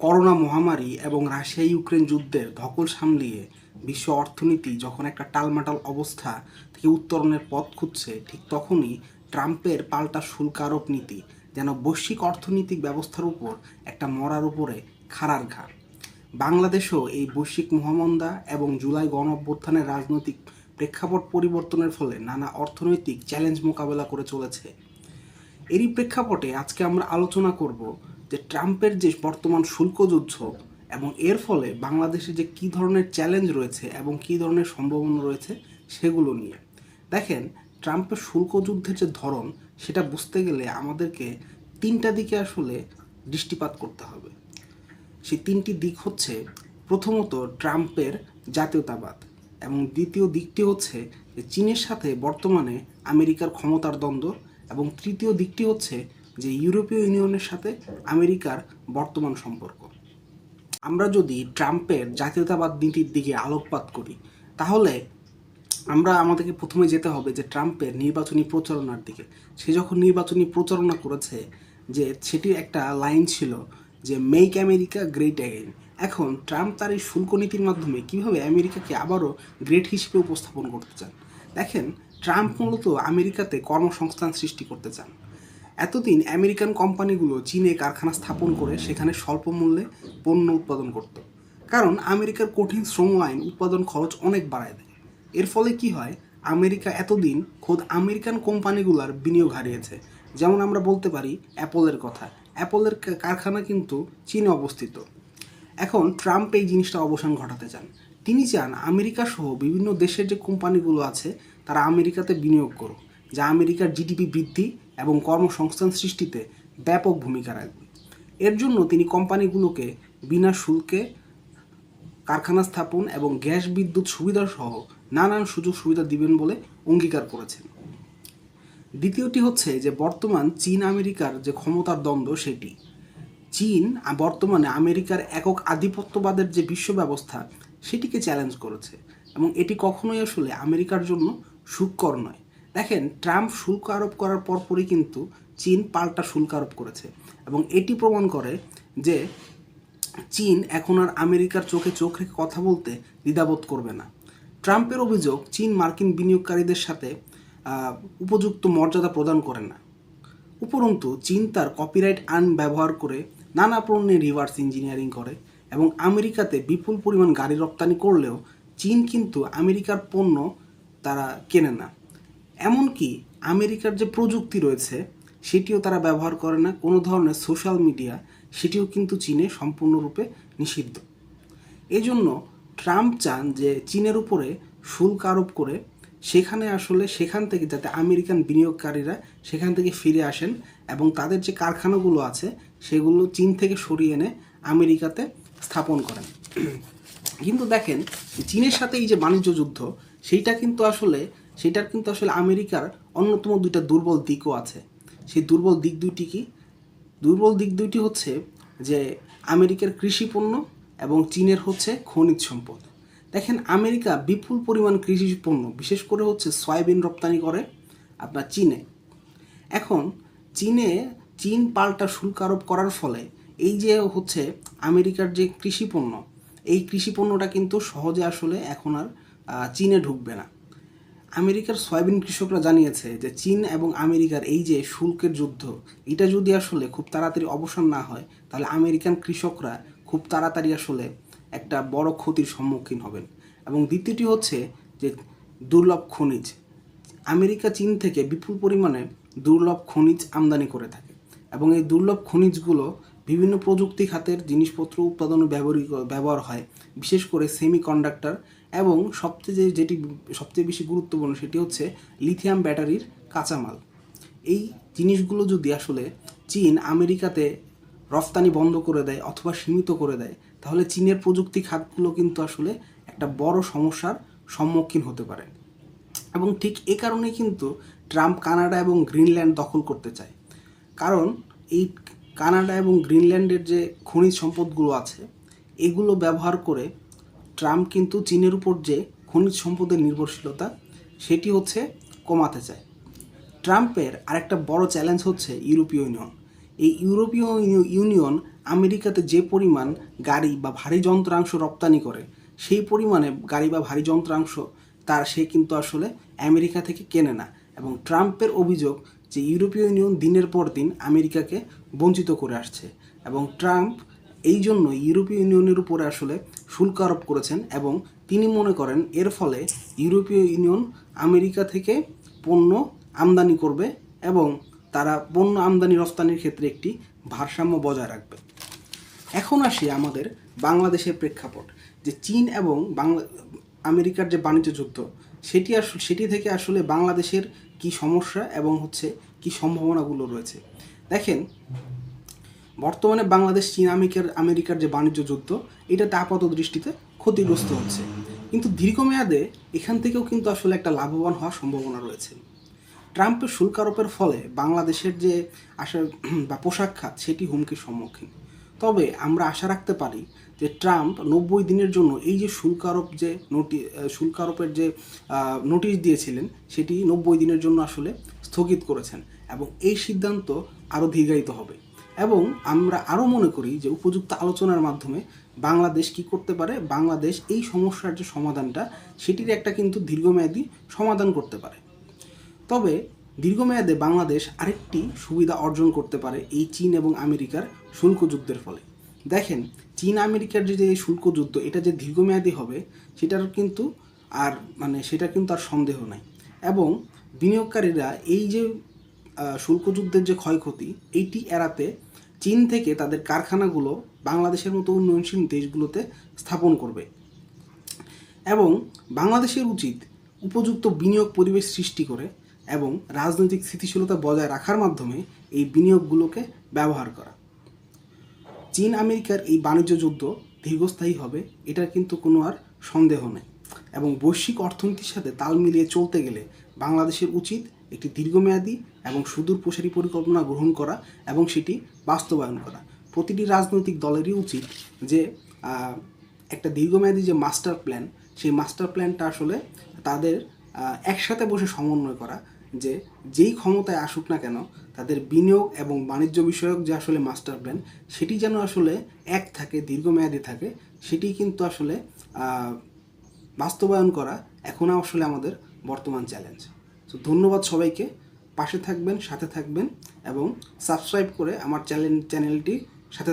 Corona মহামারী এবং Russia Ukraine যুদ্ধের ধকল সামলিয়ে বিশ্ব অর্থনীতি যখন একটা টালমাটাল অবস্থা থেকে উত্তরণের পথ খুঁজছে, ঠিক তখনই ট্রাম্পের পাল্টা শুল্ক আরোপ নীতি যেন বৈশ্বিক অর্থনৈতিক ব্যবস্থার উপর একটা মরার উপরে খাড়ার ঘাড় বাংলাদেশও এই বৈশ্বিক মহামন্দা এবং জুলাই গণ অভ্যুত্থানের রাজনৈতিক প্রেক্ষাপট পরিবর্তনের ফলে নানা অর্থনৈতিক চ্যালেঞ্জ মোকাবেলা করে চলেছে। এরই প্রেক্ষাপটে আজকে আমরা আলোচনা করব যে ট্রাম্পের যে বর্তমান শুল্ক যুদ্ধ এবং এর ফলে বাংলাদেশে যে কী ধরনের চ্যালেঞ্জ রয়েছে এবং কী ধরনের সম্ভাবনা রয়েছে সেগুলো নিয়ে। দেখেন, ট্রাম্পের শুল্ক যুদ্ধের যে ধরন, সেটা বুঝতে গেলে আমাদেরকে তিনটা দিকে আসলে দৃষ্টিপাত করতে হবে। সেই তিনটি দিক হচ্ছে, প্রথমত ট্রাম্পের জাতীয়তাবাদ এবং দ্বিতীয় দিকটি হচ্ছে যে চীনের সাথে বর্তমানে আমেরিকার ক্ষমতার দ্বন্দ্ব এবং তৃতীয় দিকটি হচ্ছে যে ইউরোপীয় ইউনিয়নের সাথে আমেরিকার বর্তমান সম্পর্ক। আমরা যদি ট্রাম্পের জাতীয়তাবাদ নীতির দিকে আলোকপাত করি, তাহলে আমরা আমাদেরকে প্রথমে যেতে হবে যে ট্রাম্পের নির্বাচনী প্রচারণার দিকে। সে যখন নির্বাচনী প্রচারণা করেছে যে সেটির একটা লাইন ছিল যে মেক আমেরিকা গ্রেট অ্যাগেন এখন ট্রাম্প তার এই শুল্ক নীতির মাধ্যমে কীভাবে আমেরিকাকে আবারও গ্রেট হিসেবে উপস্থাপন করতে চান? দেখেন, ট্রাম্প মূলত আমেরিকাতে কর্মসংস্থান সৃষ্টি করতে চান। এতদিন আমেরিকান কোম্পানিগুলো চীনে কারখানা স্থাপন করে সেখানে স্বল্প মূল্যে পণ্য উৎপাদন করত। কারণ আমেরিকার কঠিন শ্রম আইন উৎপাদন খরচ অনেক বাড়ায় দেয়। এর ফলে কি হয়, আমেরিকা এতদিন খোদ আমেরিকান কোম্পানিগুলোর বিনিয়োগ হারিয়েছে। যেমন আমরা বলতে পারি, অ্যাপলের কথা। অ্যাপলের কারখানা কিন্তু চীনে অবস্থিত। এখন ট্রাম্প এই জিনিসটা অবসান ঘটাতে চান। তিনি চান আমেরিকা সহ বিভিন্ন দেশের যে কোম্পানিগুলো আছে, তারা আমেরিকাতে বিনিয়োগ করুক, যা আমেরিকার জিডিপি বৃদ্ধি এবং কর্মসংস্থান সৃষ্টিতে ব্যাপক ভূমিকা রাখবে। এর জন্য তিনি কোম্পানিগুলোকে বিনা শুল্কে কারখানা স্থাপন এবং গ্যাস বিদ্যুৎ সুবিধা সহ নানান সুযোগ সুবিধা দিবেন বলে অঙ্গীকার করেছেন। দ্বিতীয়টি হচ্ছে যে বর্তমান চীন আমেরিকার যে ক্ষমতার দ্বন্দ্ব সেটি। চীন বর্তমানে আমেরিকার একক আধিপত্যবাদের যে বিশ্ব ব্যবস্থা সেটিকে চ্যালেঞ্জ করেছে এবং এটি কখনোই আসলে আমেরিকার জন্য সুকর নয়। দেখেন, ট্রাম্প শুল্ক আরোপ করার পরপরই কিন্তু চীন পাল্টা শুল্ক আরোপ করেছে। এবং এটি প্রমাণ করে যে চীন এখন আর আমেরিকার চোখে চোখ রেখে কথা বলতে দ্বিধাবোধ করবে না। ট্রাম্পের অভিযোগ চীন মার্কিন বিনিয়োগকারীদের সাথে উপযুক্ত মর্যাদা প্রদান করে না। উপরন্তু, চীন তার কপিরাইট আইন ব্যবহার করে নানা পণ্যে রিভার্স ইঞ্জিনিয়ারিং করে এবং আমেরিকাতে বিপুল পরিমাণ গাড়ি রপ্তানি করলেও চীন কিন্তু আমেরিকার পণ্য তারা কেনে না। এমনকি আমেরিকার যে প্রযুক্তি রয়েছে, সেটিও তারা ব্যবহার করে না। কোনো ধরনের সোশ্যাল মিডিয়া, সেটিও কিন্তু চীনে সম্পূর্ণরূপে নিষিদ্ধ। এজন্য ট্রাম্প চান যে চীনের উপরে শুল্ক আরোপ করে সেখানে আসলে সেখান থেকে যাতে আমেরিকান বিনিয়োগকারীরা সেখান থেকে ফিরে আসেন এবং তাদের যে কারখানাগুলো আছে, সেগুলো চীন থেকে সরিয়ে এনে আমেরিকাতে স্থাপন করেন। কিন্তু দেখেন, চীনের সাথে এই যে বাণিজ্য যুদ্ধ, সেইটা কিন্তু আসলে সেটার কিন্তু আসলে আমেরিকার অন্যতম দুইটা দুর্বল দিকও আছে। সেই দুর্বল দিক দুইটি কি? দুর্বল দিক দুইটি হচ্ছে যে আমেরিকার কৃষি পণ্য এবং চীনের হচ্ছে খনিজ সম্পদ। দেখেন, আমেরিকা বিপুল পরিমাণ কৃষি পণ্য, বিশেষ করে হচ্ছে সয়াবিন রপ্তানি করে আপনার চীনে। এখন চীনে চীন পাল্টা শুল্ক আরোপ করার ফলে এই যে হচ্ছে আমেরিকার যে কৃষি পণ্য, এই কৃষি পণ্যটা কিন্তু সহজে আসলে এখন আর চীনে ঢুকবে না। আমেরিকার সয়াবিন কৃষকরা জানিয়েছে যে চীন এবং আমেরিকার এই যে শুল্কের যুদ্ধ, এটা যদি আসলে খুব তাড়াতাড়ি অবসান না হয়, তাহলে আমেরিকান কৃষকরা খুব তাড়াতাড়ি আসলে একটা বড় ক্ষতির সম্মুখীন হবেন। এবং দ্বিতীয়টি হচ্ছে যে দুর্লভ খনিজ। আমেরিকা চীন থেকে বিপুল পরিমাণে দুর্লভ খনিজ আমদানি করে থাকে। এবং এই দুর্লভ খনিজগুলো বিভিন্ন প্রযুক্তি খাতের জিনিসপত্র উৎপাদনে ব্যবহৃত ব্যবহার হয়। বিশেষ করে সেমি কন্ডাক্টর এবং সবচেয়ে যে- যেটি সবচেয়ে বেশি গুরুত্বপূর্ণ সেটি হচ্ছে লিথিয়াম ব্যাটারির কাঁচামাল। এই জিনিসগুলো যদি আসলে চীন আমেরিকাতে রফতানি বন্ধ করে দেয় অথবা সীমিত করে দেয়, তাহলে চীনের প্রযুক্তি খাতগুলো কিন্তু আসলে একটা বড় সমস্যার সম্মুখীন হতে পারে। এবং ঠিক এ কারণেই কিন্তু ট্রাম্প কানাডা এবং গ্রিনল্যান্ড দখল করতে চায়। কারণ এই কানাডা এবং গ্রিনল্যান্ডের যে খনিজ সম্পদগুলো আছে, এগুলো ব্যবহার করে ট্রাম্প কিন্তু চীনের উপর যে খনিজ সম্পদের নির্ভরশীলতা, সেটি হচ্ছে কমাতে চায়। ট্রাম্পের আরেকটা বড় চ্যালেঞ্জ হচ্ছে ইউরোপীয় ইউনিয়ন। এই ইউরোপীয় ইউনিয়ন আমেরিকাতে যে পরিমাণ গাড়ি বা ভারী যন্ত্রাংশ রপ্তানি করে, সেই পরিমাণে গাড়ি বা ভারী যন্ত্রাংশ তার সে কিন্তু আসলে আমেরিকা থেকে কেনে না এবং ট্রাম্পের অভিযোগ যে ইউরোপীয় ইউনিয়ন দিনের পর দিন আমেরিকাকে বঞ্চিত করে আসছে এবং ট্রাম্প এই জন্য ইউরোপীয় ইউনিয়নের উপরে আসলে শুল্ক আরোপ করেছেন এবং তিনি মনে করেন এর ফলে ইউরোপীয় ইউনিয়ন আমেরিকা থেকে পণ্য আমদানি করবে এবং তারা পণ্য আমদানি রফতানির ক্ষেত্রে একটি ভারসাম্য বজায় রাখবে। এখন আসি আমাদের বাংলাদেশের প্রেক্ষাপট। যে চীন এবং বাংলা আমেরিকার যে বাণিজ্য যুদ্ধ, সেটি আসলে সেটি থেকে আসলে বাংলাদেশের কি সমস্যা এবং হচ্ছে কি সম্ভাবনাগুলো রয়েছে? দেখেন বর্তমানে বাংলাদেশ, চীন, আমেরিকার আমেরিকার যে বাণিজ্য যুদ্ধ, এটাতে আপাত দৃষ্টিতে ক্ষতিগ্রস্ত হচ্ছে। কিন্তু দীর্ঘমেয়াদে এখান থেকেও কিন্তু আসলে একটা লাভবান হওয়ার সম্ভাবনা রয়েছে। ট্রাম্পের শুল্ক আরোপের ফলে বাংলাদেশের যে আশা বা পোশাক খাত, সেটি হুমকির সম্মুখীন। তবে আমরা আশা রাখতে পারি যে ট্রাম্প নব্বই দিনের জন্য এই যে শুল্ক আরোপ যে নোটি শুল্ক আরোপের যে নোটিশ দিয়েছিলেন, সেটি নব্বই দিনের জন্য আসলে স্থগিত করেছেন এবং এই সিদ্ধান্ত আরও দীর্ঘায়িত হবে। এবং আমরা আরও মনে করি যে উপযুক্ত আলোচনার মাধ্যমে বাংলাদেশ কি করতে পারে, বাংলাদেশ এই সমস্যার যে সমাধানটা, সেটির একটা কিন্তু দীর্ঘমেয়াদী সমাধান করতে পারে। তবে দীর্ঘমেয়াদে বাংলাদেশ আরেকটি সুবিধা অর্জন করতে পারে এই চীন এবং আমেরিকার শুল্ক যুদ্ধের ফলে। দেখেন, চীন আমেরিকার যে যে শুল্ক যুদ্ধ, এটা যে দীর্ঘমেয়াদী হবে, সেটার কিন্তু আর মানে সেটা কিন্তু আর সন্দেহ নাই। এবং বিনিয়োগকারীরা এই যে শুল্ক যুদ্ধের যে ক্ষয়ক্ষতি, এইটি এড়াতে চীন থেকে তাদের কারখানাগুলো বাংলাদেশের মতো উন্নয়নশীল দেশগুলোতে স্থাপন করবে। এবং বাংলাদেশের উচিত উপযুক্ত বিনিয়োগ পরিবেশ সৃষ্টি করে এবং রাজনৈতিক স্থিতিশীলতা বজায় রাখার মাধ্যমে এই বিনিয়োগগুলোকে ব্যবহার করা। চীন আমেরিকার এই বাণিজ্য যুদ্ধ দীর্ঘস্থায়ী হবে, এটার কিন্তু কোনো আর সন্দেহ নেই। এবং বৈশ্বিক অর্থনীতির সাথে তাল মিলিয়ে চলতে গেলে বাংলাদেশের উচিত একটি দীর্ঘমেয়াদী এবং সুদূর প্রসারী পরিকল্পনা গ্রহণ করা এবং সেটি বাস্তবায়ন করা। প্রতিটি রাজনৈতিক দলেরই উচিত যে একটা দীর্ঘমেয়াদী যে মাস্টার প্ল্যান, সেই মাস্টার প্ল্যানটা আসলে তাদের একসাথে বসে সমন্বয় করা যে, যেই ক্ষমতায় আসুক না কেন, তাদের বিনিয়োগ এবং বাণিজ্য বিষয়ক যে আসলে মাস্টার প্ল্যান, সেটি যেন আসলে এক থাকে, দীর্ঘমেয়াদী থাকে, সেটি কিন্তু আসলে বাস্তবায়ন করা এখন আসলে আমাদের বর্তমান চ্যালেঞ্জ। তো ধন্যবাদ সবাইকে। পাশে থাকবেন সাথে থাকবেন এবং সাবস্ক্রাইব করে আমার চ্যানেল চ্যানেলটি সাথে